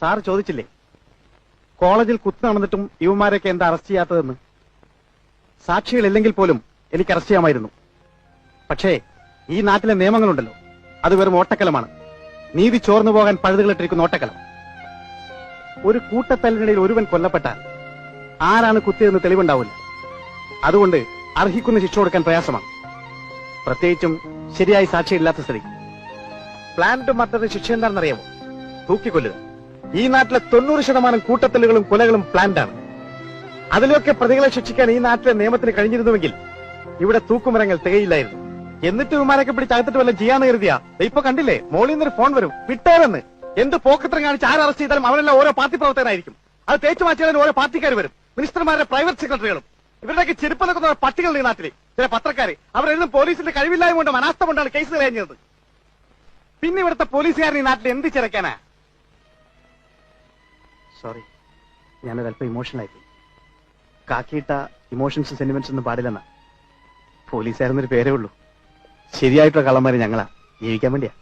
Sir ചോദിച്ചില്ലേ? കോളേജിൽ കുത്തു നടന്നിട്ടും യുവമാരെയൊക്കെ എന്താ അറസ്റ്റ് ചെയ്യാത്തതെന്ന്? സാക്ഷികളില്ലെങ്കിൽ പോലും എനിക്ക് അറസ്റ്റ് ചെയ്യാമായിരുന്നു. പക്ഷേ ഈ നാട്ടിലെ നിയമങ്ങളുണ്ടല്ലോ. അത് വെറും ഓട്ടക്കലമാണ്. നീതി ചോർന്നു പോകാൻ പഴുതുകളിട്ടിരിക്കുന്ന ഓട്ടക്കലം. ഒരു കൂട്ടത്തല്ലിനിടയിൽ ഒരുവൻ കൊല്ലപ്പെട്ടാൽ ആരാണ് കുത്തിയതെന്ന് തെളിവുണ്ടാവില്ല. അതുകൊണ്ട് അർഹിക്കുന്ന ശിക്ഷ കൊടുക്കാൻ പ്രയാസമാണ്. പ്രത്യേകിച്ചും ശരിയായി സാക്ഷിയില്ലാത്ത സ്ത്രീ പ്ലാന്റ് മർഡറിന് ശിക്ഷ എന്താണെന്നറിയാമോ? തൂക്കിക്കൊല്ലുക. ഈ നാട്ടിലെ തൊണ്ണൂറ് ശതമാനം കൂട്ടത്തലുകളും കൊലകളും പ്ലാന്റ് ആണ്. അതിലൊക്കെ പ്രതികളെ ശിക്ഷിക്കാൻ ഈ നാട്ടിലെ നിയമത്തിന് കഴിഞ്ഞിരുന്നുവെങ്കിൽ ഇവിടെ തൂക്കുമരങ്ങൾ തികയില്ലായിരുന്നു. എന്നിട്ട് ഇവന്മാരൊക്കെ പിടിച്ച് അകത്തിട്ട് വല്ലതും ചെയ്യാന്ന് കരുതിയാ? ഇപ്പൊ കണ്ടില്ലേ? മോളിൽ നിന്നൊരു ഫോൺ വരും. വിട്ടേരെന്ന്. എന്ത് പോക്കത്രം കാണിച്ച് ആരെ അറസ്റ്റ് ചെയ്താലും അവരെല്ലാം ഓരോ പാർട്ടി പ്രവർത്തകനായിരിക്കും അത് തേച്ചു മാറ്റിയാലും ഓരോ പാർട്ടിക്കാർ വരും. മിനിസ്റ്റർമാരുടെ പ്രൈവറ്റ് സെക്രട്ടറികളും ഇവരുടെയൊക്കെ ചെരുപ്പ് നിൽക്കുന്ന പട്ടികൾ ഈ നാട്ടിലെ. ചില പത്രക്കാര്. അവരെല്ലാം പോലീസിന്റെ കഴിവില്ലായ്മ കൊണ്ടും അനാസ്ഥ കൊണ്ടാണ് കേസ് കഴിഞ്ഞത് പിന്നെ ഇവിടുത്തെ പോലീസുകാരൻ ഈ നാട്ടിൽ എന്ത് ചിരക്കാനാ സോറി ഞാനത് അല്പം ഇമോഷണൽ ആയിപ്പോയി. കാക്കിയിട്ട ഇമോഷൻസ് സെന്റിമെന്റ്സ് ഒന്നും പാടില്ലെന്നാ. പോലീസായിരുന്നൊരു പേരേ ഉള്ളൂ. ശരിയായിട്ടുള്ള കള്ളന്മാര് ഞങ്ങളാ. ജീവിക്കാൻ വേണ്ടിയാ.